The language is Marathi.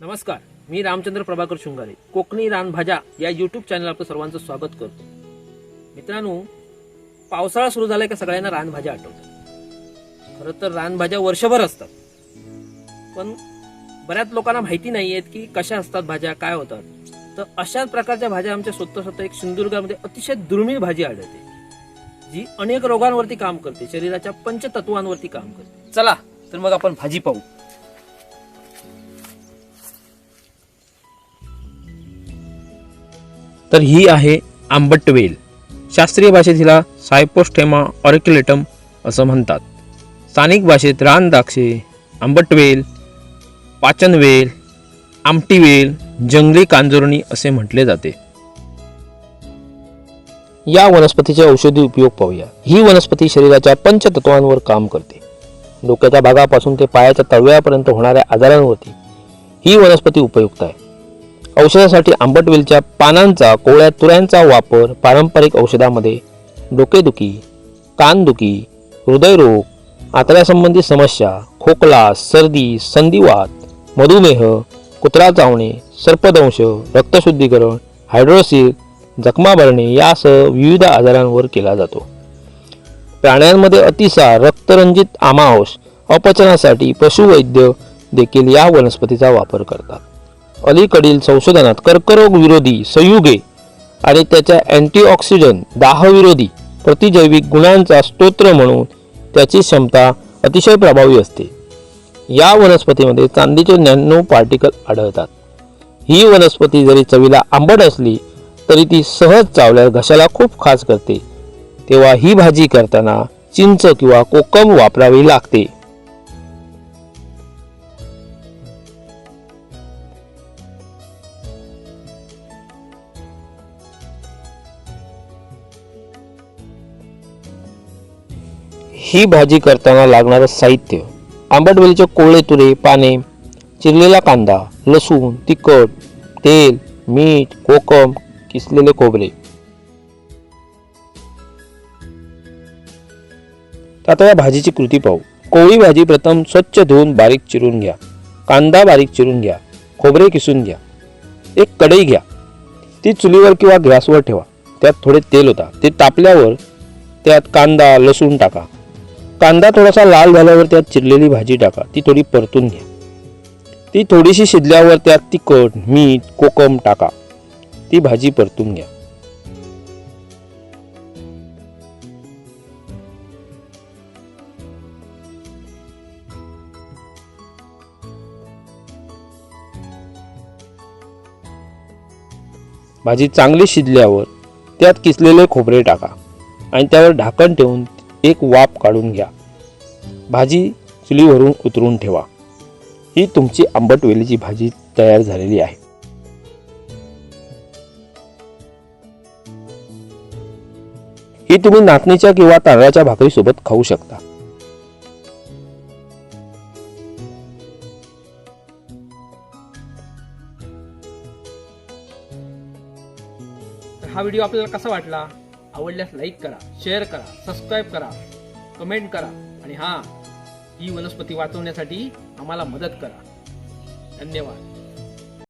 नमस्कार मी रामचंद्र प्रभाकर शृंगारे. कोकणी रानभाज्या या युट्यूब चॅनल आपलं सर्वांचं स्वागत करतो. मित्रांनो पावसाळा सुरू झालाय का सगळ्यांना रानभाज्या आठवतात. खरं तर रानभाज्या वर्षभर असतात. पण बऱ्याच लोकांना माहिती नाही आहेत की कशा असतात भाज्या काय होतात. तर अशाच प्रकारच्या भाज्या आमच्या स्वतः स्वतः एक सिंधुदुर्गामध्ये अतिशय दुर्मिळ भाजी आढळते जी अनेक रोगांवरती काम करते शरीराच्या पंचतत्वांवरती काम करते. चला तर मग आपण भाजी पाहू. तर ही आहे आंबट वेल. शास्त्रीय भाषेत हिला सायपोस्टेमा ऑरिक्युलेटम असं म्हणतात. स्थानिक भाषेत रान द्राक्षे आंबटवेल पाचनवेल आमटीवेल जंगली कांजोरणी असे म्हटले जाते. या वनस्पतीचे औषधी उपयोग पाहूया. ही वनस्पती शरीराच्या पंचतत्वांवर काम करते. डोक्याच्या भागापासून ते पायाच्या तळव्यापर्यंत होणाऱ्या आजारांवरती ही वनस्पती उपयुक्त आहे. औषधासाठी आंबटवेलच्या पानांचा कोवळ्या तुऱ्यांचा वापर पारंपरिक औषधामध्ये. डोकेदुखी कानदुखी हृदयरोग आतड्यासंबंधी समस्या खोकला सर्दी संधिवात मधुमेह कुत्रा चावणे सर्पदंश रक्तशुद्धीकरण हायड्रोसिल जखमा भरणे यासह विविध आजारांवर केला जातो. प्राण्यांमध्ये अतिसार रक्तरंजित आमांश अपचनासाठी पशुवैद्य देखील या वनस्पतीचा वापर करतात. अलीकडील संशोधनात कर्करोग विरोधी संयुगे आणि त्याच्या अँटीऑक्सिडंट दाहविरोधी प्रतिजैविक गुणांचा स्तोत्र म्हणून त्याची क्षमता अतिशय प्रभावी असते. या वनस्पतीमध्ये चांदीचे नॅनो पार्टिकल आढळतात. ही वनस्पती जरी चवीला आंबट असली तरी ती सहज चावल्यावर घशाला खूप खास करते. तेव्हा ही भाजी करताना चिंच किंवा कोकम वापरावी लागते. ही भाजी करताना लागणारं साहित्य. आंबटवेलीचे कोळे तुरे पाने चिरलेला कांदा लसूण तिखट तेल मीठ कोकम किसलेले खोबरे. आता या भाजीची कृती पाहू. कोवळी भाजी प्रथम स्वच्छ धुवून बारीक चिरून घ्या. कांदा बारीक चिरून घ्या. खोबरे किसून घ्या. एक कढई घ्या. ती चुलीवर किंवा गॅसवर ठेवा. त्यात थोडे तेल होता. ते तापल्यावर त्यात कांदा लसूण टाका. कांदा थोडासा लाल झाल्यावर त्यात चिरलेली भाजी टाका. ती थोडी परतून घ्या. ती थोडीशी शिजल्यावर त्यात तिखट मीठ कोकम टाका. ती भाजी परतून घ्या. भाजी चांगली शिजल्यावर त्यात किसलेले खोबरे टाका आणि त्यावर ढाकण ठेवून एक वाफ काढून घ्या. भाजी चुलीवरून उतरून ठेवा. ही तुमची आंबट वेलीची भाजी तयार झालेली आहे. ही तुम्ही नाचणीच्या किंवा तांदळाच्या भाकरी सोबत खाऊ शकता. हा व्हिडिओ आपल्याला कसा वाटला? आवडल्यास लाईक करा शेअर करा सबस्क्राईब करा कमेंट करा आणि हां ही वनस्पती वाचवण्यासाठी आम्हाला मदत करा. धन्यवाद.